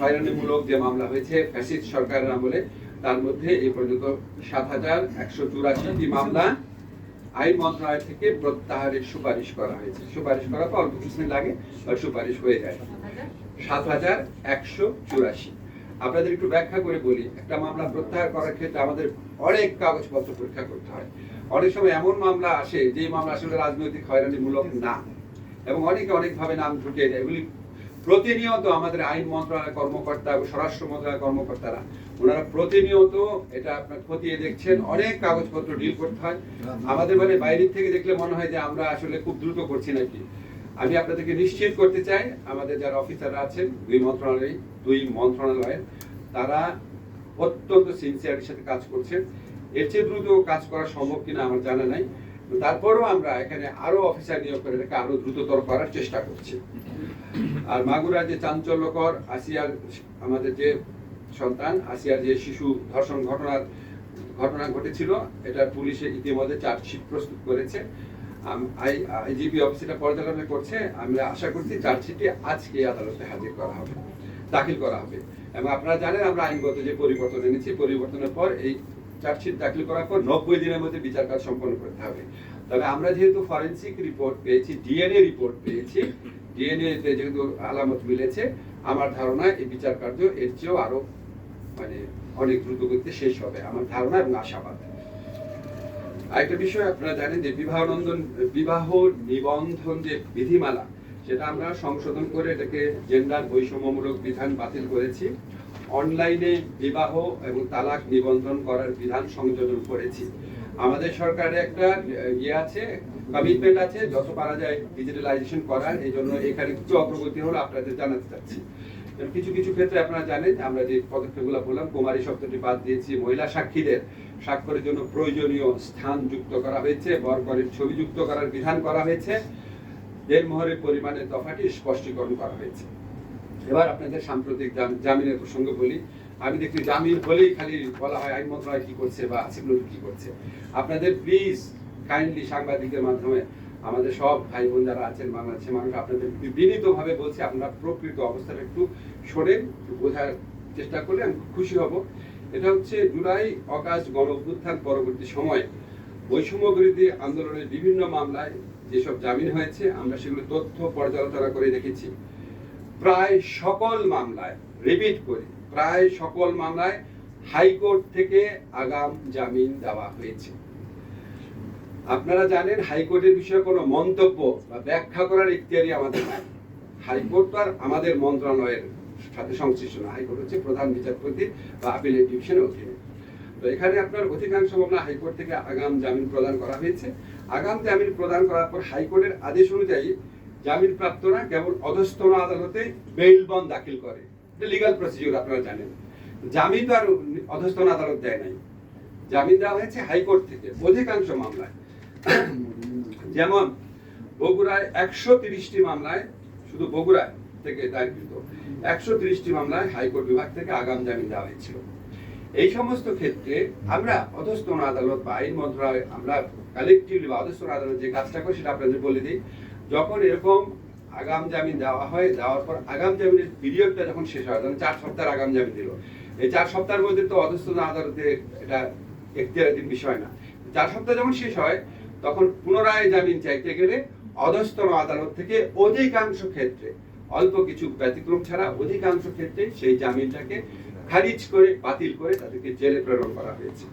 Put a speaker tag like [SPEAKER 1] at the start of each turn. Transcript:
[SPEAKER 1] হয়রানিমূলক যে মামলা হয়েছে ফ্যাসিস্ট সরকারের আমলে তার মধ্যে এই পর্যন্ত সাত হাজার একশো চুরাশিটি মামলা আইন মন্ত্রণালয় থেকে প্রত্যাহারের সুপারিশ করা হয়েছে। সুপারিশ পর অল্প কিছুদিন লাগে সুপারিশ হয়ে যায়। সাত হাজার? একশো চুরাশি। আপনাদের একটু ব্যাখ্যা করে বলি একটা মামলা প্রত্যাহার করার ক্ষেত্রে আমাদের অনেক কাগজপত্র পরীক্ষা করতে হয়। অনেক সময় এমন মামলা আসে যে মামলা আসলে রাজনৈতিক হয়রানিমূলক না এবং অনেকে অনেকভাবে নাম ঢুকিয়ে দেয়। এগুলি প্রতিনিয়ত আমাদের আইন মন্ত্রণালয়ের কর্মকর্তা এবং স্বরাষ্ট্র মন্ত্রণালয়ের কর্মকর্তারা ওনারা প্রতিনিয়ত এটা আপনার খতিয়ে দেখছেন অনেক কাগজপত্র ডিল করতে হয়। আমাদের মানে বাইরের থেকে দেখলে মনে হয় যে আমরা আসলে খুব দ্রুত করছি নাকি। আমি আপনাদেরকে নিশ্চিত করতে চাই আমাদের যারা অফিসাররা আছেন দুই মন্ত্রণালয় দুই মন্ত্রণালয়ের তারা অত্যন্ত সিনসিয়ারির সাথে কাজ করছেন এর চেয়ে দ্রুত কাজ করা সম্ভব কিনা আমার জানা নাই। তারপরেও আমরা এখানে আরও অফিসার নিয়োগ করে এটাকে আরও দ্রুততর করার চেষ্টা করছি। আর মাগুরা যে চাঞ্চল্যকর, আসিয়ার আমাদের যে সন্তান, আসিয়ার যে শিশু ধর্ষণ ঘটনার ঘটনা ঘটেছিল, এটা পুলিশে ইতিমধ্যে চার্জশিট প্রস্তুত করেছে। আইজিপি অফিস এটা পর্যালোচনা করছে। আমরা আশা করছি চার্জশিটটি আজকে আদালতে হাজির করা হবে, দাখিল করা হবে। এবং আপনারা জানেন, আমরা আইনগত যে পরিবর্তন এনেছি, পরিবর্তনের পর এই চার্জশিট দাখিল করার পর নব্বই দিনের মধ্যে বিচার কাজ সম্পন্ন করতে হবে। তবে আমরা যেহেতু ফরেন্সিক রিপোর্ট পেয়েছি, ডিএনএ রিপোর্ট পেয়েছি ডিএনএ তে যেহেতু আলামত মিলেছে, আমার ধারণা এই বিচার কার্য এর চেয়েও আরও মানে অনেক দ্রুত গতিতে শেষ হবে, আমার ধারণা এবং আশাবাদ। আরেকটা বিষয় আপনারা জানেন যে বিবাহ নন্দন বিবাহ নিবন্ধন যে বিধিমালা, সেটা আমরা সংশোধন করে এটাকে জেন্ডার বৈষম্যমূলক বিধান বাতিল করেছি। অনলাইনে বিবাহ এবং তালাক নিবন্ধন করার বিধান সংযোজন করেছি। আমাদের সরকারের একটা ইয়ে আছে কমিটমেন্ট আছে, যত পারা যায় ডিজিটালাইজেশন করার, এই জন্য এখানে কিছু অগ্রগতি হলো আপনাদের জানাতে চাচ্ছি। কিছু কিছু ক্ষেত্রে আপনারা জানেন আমরা যে পদক্ষেপগুলো বললাম, কুমারী শব্দটি বাদ দিয়েছি, মহিলা সাক্ষীদের স্বাক্ষরের জন্য প্রয়োজনীয় স্থান যুক্ত করা হয়েছে বরকরের ছবি যুক্ত করার বিধান করা হয়েছে দেড়মোহরের পরিমাণের দফাটি স্পষ্টীকরণ করা হয়েছে। এবার আপনাদের সাম্প্রতিক জামিনের প্রসঙ্গে বলি। আমি দেখি জামিন হলেই খালি বলা হয় আইন মন্ত্রণালয় কি করছে বা আসিফ নজরুল কি করছে। আপনাদের প্লিজ কাইন্ডলি সাংবাদিকের মাধ্যমে আমাদের সব ভাই বোন যারা আছেন বাংলাদেশের মানুষ, আপনাদের বিনীতভাবে বলছি, আপনারা প্রকৃত অবস্থাটা একটু শোনেন বোঝার চেষ্টা করলে আমি খুশি হব। এটা হচ্ছে জুলাই অগাস্ট গণ অভ্যুত্থান পরবর্তী সময়ে বৈষম্য বিরোধী আন্দোলনের বিভিন্ন মামলায় যেসব জামিন হয়েছে, আমরা সেগুলো তথ্য পর্যালোচনা করে দেখেছি। প্রায় সকল মামলায় রিপিট করি, প্রায় সকল মামলায় হাইকোর্ট থেকে আগাম জামিন দেওয়া হয়েছে। আপনারা জানেন হাইকোর্টের বিষয়ে কোনো মন্তব্য বা ব্যাখ্যা করার ইখতিয়ারই আমাদের নাই। হাইকোর্ট তো আর আমাদের মন্ত্রণালয়ের সাথে সংশ্লিষ্ট না। হাইকোর্ট হচ্ছে প্রধান বিচারপতি বা আপিলেট ডিভিশনের অধীনে। তো এখানে আপনার অধিকাংশ মামলা হাইকোর্ট থেকে আগাম জামিন প্রদান করা হয়েছে। আগাম জামিন প্রদান করার পর হাইকোর্টের আদেশ অনুযায়ী জামিন প্রাপ্তরা কেবল অধস্তন আদালতে বেইল বন্ড দাখিল করে। এটা লিগাল প্রসিডিউর আপনারা জানেন। জামিন তো আর অধস্তন আদালত দেয় নাই। জামিন দেওয়া হয়েছে হাইকোর্ট থেকে, অধিকাংশ মামলায়। যেমন বগুড়ায় একশো তিরিশটি মামলায়, শুধু বগুড়ায় থেকে দায়েরকৃত একশো তিরিশটি মামলায় হাইকোর্ট বিভাগ থেকে আগাম জামিন দেওয়া হয়েছিল। এই সমস্ত ক্ষেত্রে আমরা অধস্তন আদালত বা আইন মন্ত্রণালয়, আমরা কালেকটিভলি বা অধস্তন আদালত যে কাজটা করি সেটা আপনাদের বলে দিই। যখন এরকম আগাম জামিন দেওয়া হয়, দেওয়ার পর আগাম জামিনের পিরিয়ডটা যখন শেষ হয়, তখন চার সপ্তাহ আগাম জামিন দিল। এই চার সপ্তাহের মধ্যে তো অধস্তন আদালতে এটা এখতিয়ারাধীন বিষয় না। চার সপ্তাহ যখন শেষ হয়, তখন পুনরায় জামিন চাইতে গেলে অধস্তন আদালত থেকে অধিকাংশ ক্ষেত্রে, অল্প কিছু ব্যতিক্রম ছাড়া অধিকাংশ ক্ষেত্রে সেই জামিনটাকে খারিজ করে, বাতিল করে তাদেরকে জেলে প্রেরণ করা হয়েছে।